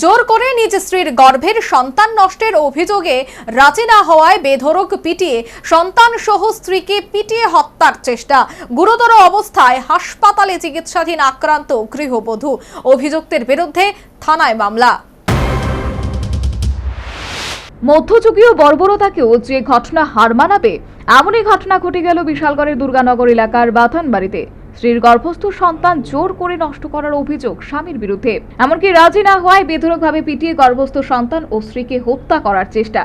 জোর করে নিজ স্ত্রীর গর্ভের সন্তান নষ্টের অভিযোগে রাজি না হওয়ায় বেধড়ক পিটিয়ে সন্তান সহ স্ত্রীকে পিটিয়ে হত্যার চেষ্টা। গুরুতর অবস্থায় হাসপাতালে চিকিৎসাধীন আক্রান্ত গৃহবধূ। অভিযুক্তের বিরুদ্ধে থানায় মামলা। মধ্যযুগীয় বর্বরতাকেও যে ঘটনা হার মানাবে, এমনই ঘটনা ঘটে গেল বিশালগড়ের দুর্গানগর এলাকার বাথান বাড়িতে স্ত্রীর গর্ভস্থ সন্তান জোর করে নষ্ট করার অভিযোগ স্বামীর বিরুদ্ধে। এমনকি রাজি না হওয়ায় বেধড়কভাবে পিটিয়ে গর্ভস্থ সন্তান ও স্ত্রীকে হত্যা করার চেষ্টা।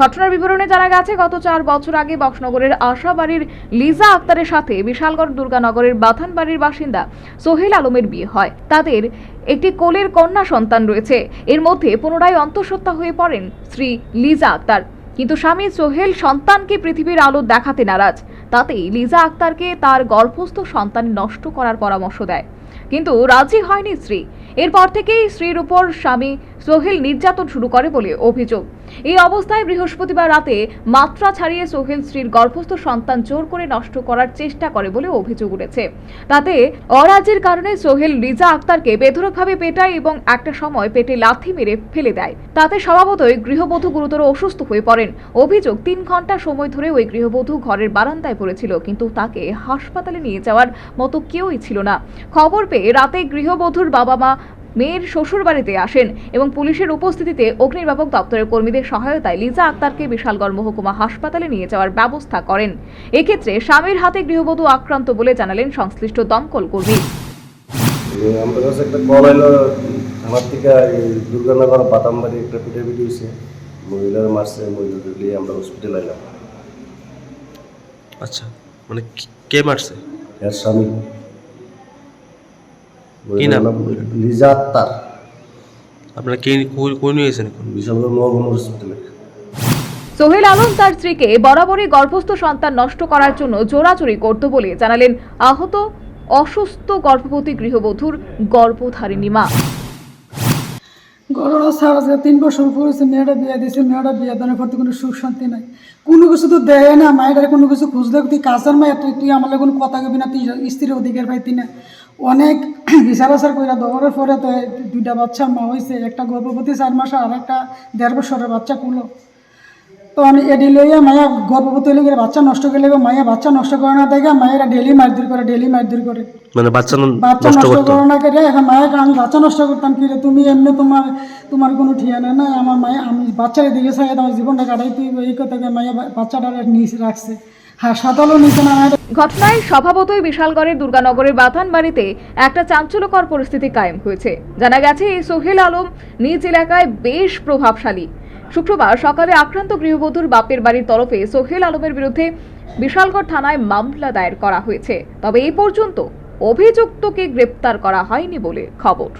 ঘটনার বিবরণে জানা গেছে, গত চার বছর আগে বক্সনগরের আশাবাড়ির লিজা আক্তারের সাথে বিশালগড় দুর্গানগরের বাথান বাড়ির বাসিন্দা সোহেল আলমের বিয়ে হয়। তাদের একটি কোলের কন্যা সন্তান রয়েছে। এর মধ্যে পুনরায় অন্তঃসত্ত্বা হয়ে পড়েন স্ত্রী লিজা আক্তার। কিন্তু স্বামী সোহেল সন্তানকে পৃথিবীর আলো দেখাতে নারাজ। তাতেই লিজা আক্তারকে তার গর্ভস্থ সন্তান নষ্ট করার পরামর্শ দেয়। কিন্তু রাজি হয়নি স্ত্রী। এরপর থেকেই স্ত্রীর উপর স্বামী সোহেল নির্যাতন শুরু করে বলে অভিযোগ। এই অবস্থায় বৃহস্পতিবার রাতে মাত্রা ছাড়িয়ে সোহেল স্ত্রীর গর্ভস্থ সন্তান জোর করে নষ্ট করার চেষ্টা করে বলে অভিযোগ উঠেছে। তাতে অরাজের কারণে সোহেল রিজা আক্তারকে বেধড়কভাবে পেটায় এবং একটা সময় পেটে লাথি মেরে ফেলে দেয়। তাতে স্বভাবতই গৃহবধূ গুরুতর অসুস্থ হয়ে পড়েন। অভিযোগ, তিন ঘণ্টা সময় ধরে ওই গৃহবধূ ঘরের বারান্দায় পড়েছিল, কিন্তু তাকে হাসপাতালে নিয়ে যাওয়ার মতো কেউই ছিল না। খবর পেয়ে রাতে গৃহবধূর বাবা মা মেয়ের শ্বশুর বাড়িতে আসেন এবং পুলিশের উপস্থিতিতে অগ্নিনির্বাপক দপ্তরের কর্মীদের সহায়তায় লিজা আক্তারকে বিশালগড় মহকুমা হাসপাতালে নিয়ে যাওয়ার ব্যবস্থা করেন। এক্ষেত্রে স্বামীর হাতে গৃহবধূ আক্রান্ত বলে জানালেন সংশ্লিষ্ট দমকল কর্মী। এই আমার কাছে একটা কল এলো আমার থেকে এই দুর্গানগর বাদামবাড়ি একটা পিঠে হয়েছে মহিলার মারছে মহিলাদের নিয়ে আমরা হসপিটাল এলাম। আচ্ছা মানে কে মারছে? এর স্বামী। কি নাম? লিজা আক্তার আপনারা কে কই- কই নিয়ে গেছেন এখন? বিশালগড় মহকুমা হসপিটালে সোহেল আলম তার স্ত্রীকে বরাবরই গর্ভস্থ সন্তান নষ্ট করার জন্য জোরাচুরি করত বলে জানালেন আহত অসুস্থ গর্ভবতী গৃহবধূর গর্ভধারিণী মা। গরুরা স্যার আজকে তিন বছর পড়েছে মেয়েটা বিয়ে দিয়েছে, মেয়েটা বিয়ে দেওয়ার পর কোনো সুখ শান্তি নাই। কোনো কিছু তো দেয় না, মায়ের কোনো কিছু খুঁজলে তুই কাজের মায়ের তুই তুই আমার কোনো কথা কবি না, তুই স্ত্রীর অধিকার পাইতি না। অনেক বিচার আচার কইরা দৌড়ের পরে তো দুইটা বাচ্চা মা হয়েছে একটা গর্ভবতী চার মাসে আর একটা দেড় বছরের বাচ্চা কুলো। তো আমি এডি লইয়া মায়া গর্ভবতী হলে গেলে বাচ্চা নষ্ট করলে মায়া বাচ্চা নষ্ট করে না দেখে মায়েরা ডেলি মারধর করে ডেলি মারধর করে। মানে বাচ্চা বাচ্চা নষ্ট করো না করে এখন মায়ের আমি বাচ্চা নষ্ট করতাম কি রে? তুমি এমনি তোমার তোমার কোনো ঠিয়ানা না আমার মায়ে আমি বাচ্চার দিকে চাই আমার জীবনটা কাটাই তুই এই কথা মায়ে বাচ্চাটা নিচ রাখছে। না ঘটনায় স্বভাবতই বিশালগড়ের দুর্গানগরের বাথান বাড়িতে একটা চাঞ্চল্যকর পরিস্থিতি কায়েম হয়েছে। জানা গেছে এই সোহেল আলম নিজ এলাকায় বেশ প্রভাবশালী। শুক্রবার সকালে আক্রান্ত গৃহবধূর বাপের বাড়ির তরফে সোহেল আলমের বিরুদ্ধে বিশালগড় থানায় মামলা দায়ের করা হয়েছে। তবে এই পর্যন্ত অভিযুক্তকে গ্রেপ্তার করা হয়নি বলে খবর।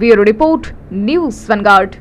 Bureau report, news vanguard.